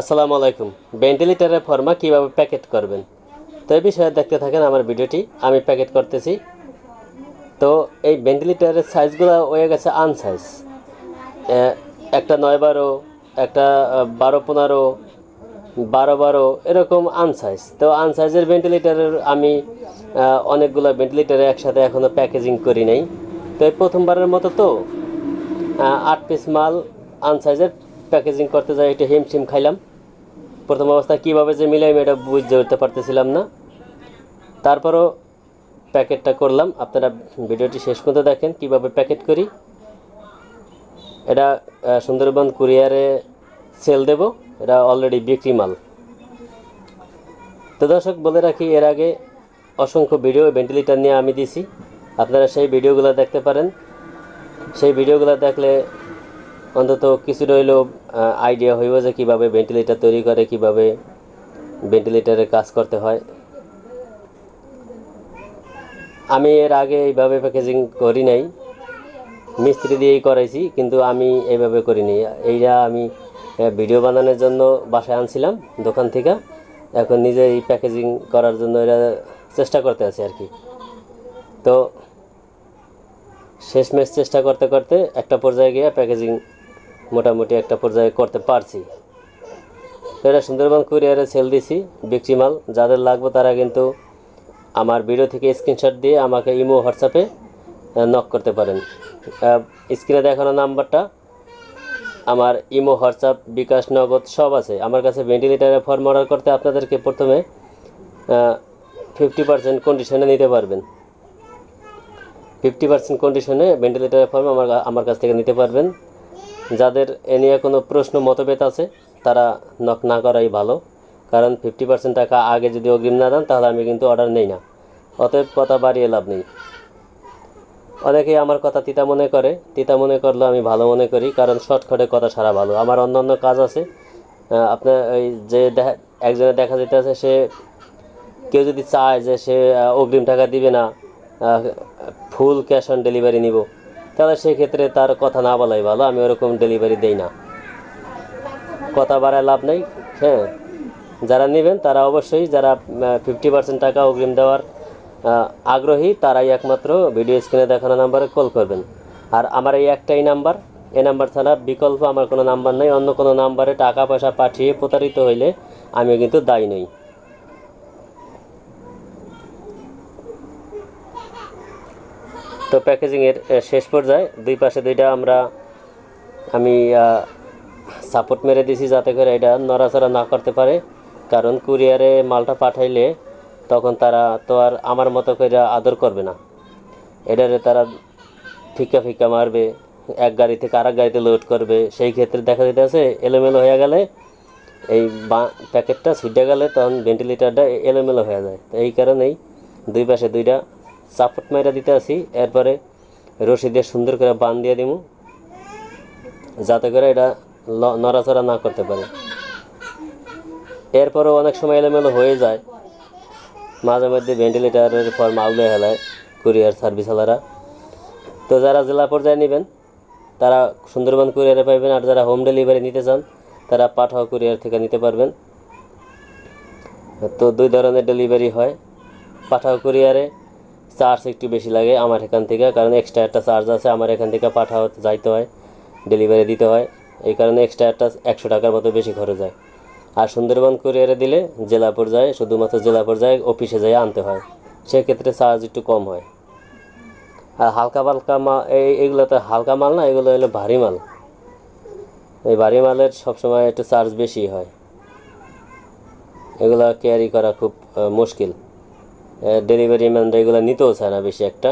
আসসালামু আলাইকুম। ভেন্টিলেটারের ফর্মা কীভাবে প্যাকেট করবেন? তো এই বিষয়ে দেখতে থাকেন আমার ভিডিওটি। আমি প্যাকেট করতেছি। তো এই ভেন্টিলেটারের সাইজগুলো হয়ে গেছে আনসাইজ। একটা নয় বারো, একটা বারো পনেরো, বারো বারো, এরকম আনসাইজ। তো আনসাইজের ভেন্টিলেটারের আমি অনেকগুলো ভেন্টিলেটারে একসাথে এখনও প্যাকেজিং করি নাই। তো এই প্রথমবারের মতো তো আট পিস মাল আনসাইজের প্যাকেজিং করতে যাই, একটু হিমশিম খাইলাম। প্রথম অবস্থায় কীভাবে যে মিলাই এটা বুঝতে উঠতে পারতেছিলাম না। তারপরও প্যাকেটটা করলাম। আপনারা ভিডিওটি শেষ পর্যন্ত দেখেন কীভাবে প্যাকেট করি। এটা সুন্দরবন কুরিয়ারে সেল দেব। এটা অলরেডি বিক্রি মাল। তো দর্শক, বলে রাখি, এর আগে অসংখ্য ভিডিও ভেন্টিলেটার নিয়ে আমি দিছি। আপনারা সেই ভিডিওগুলো দেখতে পারেন। সেই ভিডিওগুলো দেখলে অন্তত কিছু হইলেও আইডিয়া হইব যে কীভাবে ভেন্টিলেটার তৈরি করে, কীভাবে ভেন্টিলেটারে কাজ করতে হয়। আমি এর আগে এইভাবে প্যাকেজিং করি নাই। মিস্ত্রি দিয়েই করাইছি, কিন্তু আমি এইভাবে করিনি। এইটা আমি ভিডিও বানানোর জন্য বাসায় আনছিলাম, দোকান থেকে। এখন নিজে এই প্যাকেজিং করার জন্য এটা চেষ্টা করতে আছি আর কি। তো শেষমেশ চেষ্টা করতে করতে একটা পর্যায়ে গিয়ে প্যাকেজিং মোটামুটি একটা পর্যায়ে করতে পারছি। এটা সুন্দরবন কুরিয়ারে সেল দিছি, বিক্রি মাল, যাদের লাগবে তারা কিন্তু আমার ভিডিও থেকে স্ক্রিনশট দিয়ে আমাকে ইমো হোয়াটসঅ্যাপে নক করতে পারেন। স্ক্রিনে দেখানো নাম্বারটা, আমার ইমো হোয়াটসঅ্যাপ বিকাশ নগদ সব আছে। আমার কাছে ভেন্টিলেটারের ফর্ম অর্ডার করতে আপনাদেরকে প্রথমে ফিফটি পার্সেন্ট কন্ডিশনে নিতে পারবেন। ফিফটি পার্সেন্ট কন্ডিশনে ভেন্টিলেটারের ফর্ম আমার আমার কাছ থেকে নিতে পারবেন। যাদের এ নিয়ে কোনো প্রশ্ন মতভেদ আছে, তারা নক না করাই ভালো। কারণ ফিফটি পার্সেন্ট টাকা আগে যদি অগ্রিম না দেন, তাহলে আমি কিন্তু অর্ডার নেই না। অতএব কথা বাড়িয়ে লাভ নেই। অনেকেই আমার কথা তিতা মনে করে। তিতা মনে করলেও আমি ভালো মনে করি, কারণ শর্টকাটে কথা সারা ভালো। আমার অন্যান্য কাজ আছে। আপনার ওই যে দেখা একজনে দেখা যেতে আছে, সে কেউ যদি চায় যে সে অগ্রিম টাকা দিবে না ফুল ক্যাশ অন ডেলিভারি নিব। তাহলে সেক্ষেত্রে তার কথা না বলাই ভালো, আমি ওরকম ডেলিভারি দেই না। কথা বাড়ায় লাভ নেই হ্যাঁ। যারা নেবেন তারা অবশ্যই, যারা ফিফটি পার্সেন্ট টাকা অগ্রিম দেওয়ার আগ্রহী, তারাই একমাত্র ভিডিও স্ক্রিনে দেখানো নাম্বারে কল করবেন। আর আমার এই একটাই নাম্বার এই নাম্বার ছাড়া বিকল্প আমার কোনো নাম্বার নেই, অন্য কোনো নাম্বারে টাকা পয়সা পাঠিয়ে প্রতারিত হইলে আমি কিন্তু দায়ী নই। তো প্যাকেজিংয়ের শেষ পর্যায়ে দুই পাশে দুইটা আমরা, আমি সাপোর্ট মেরে দিছি যাতে করে এটা নড়াচড়া না করতে পারে। কারণ কুরিয়ারে মালটা পাঠাইলে তখন তারা তো আর আমার মতো করে আদর করবে না। এটারে তারা ফিকা ফিকা মারবে, এক গাড়ি থেকে আরেক গাড়িতে লোড করবে। সেই ক্ষেত্রে দেখা যেতেছে এলোমেলো হয়ে গেলে এই বা প্যাকেটটা ছুটে গেলে তখন ভেন্টিলেটারটা এলোমেলো হয়ে যায়। তো এই কারণেই দুই পাশে দুইটা সাপোর্ট মাইরা দিতে আসি এরপরে রশি দিয়ে সুন্দর করে বান দিয়ে দিব যাতে করে এটা নড়াচড়া না করতে পারে। এরপরেও অনেক সময় এলোমেলো হয়ে যায়। মাঝে মধ্যে ভেন্টিলেটারের ফর্ম আউলে হেলায় কুরিয়ার সার্ভিসওয়ালারা তো যারা জেলা পর্যায়ে নেবেন, তারা সুন্দরবন কুরিয়ারে পাইবেন, আর যারা হোম ডেলিভারি নিতে চান, তারা পাঠাও কুরিয়ার থেকে নিতে পারবেন। তো দুই ধরনের ডেলিভারি হয়। পাঠাও কুরিয়ারে চার্জ একটু বেশি লাগে আমার এখান থেকে, কারণ এক্সট্রা একটা চার্জ আছে, আমার এখান থেকে পাঠাও, যাইতে হয় ডেলিভারি দিতে হয়। এই কারণে এক্সট্রা একটা একশো টাকার মতো বেশি খরচ হয়। আর সুন্দরবন কুরিয়ারে দিলে জেলা পর্যায়ে, শুধুমাত্র জেলা পর্যায়ে অফিসে যেয়ে আনতে হয়। সেক্ষেত্রে চার্জ একটু কম হয়। আর হালকা পালকা মাল এই, এগুলো তো হালকা মাল না, এগুলো হলো ভারী মাল। এই ভারী মালের সবসময় একটু চার্জ বেশি হয়। এগুলো ক্যারি করা খুব মুশকিল। ডেলিভারি ম্যানরা এগুলো নিতেও চায় না বেশি একটা।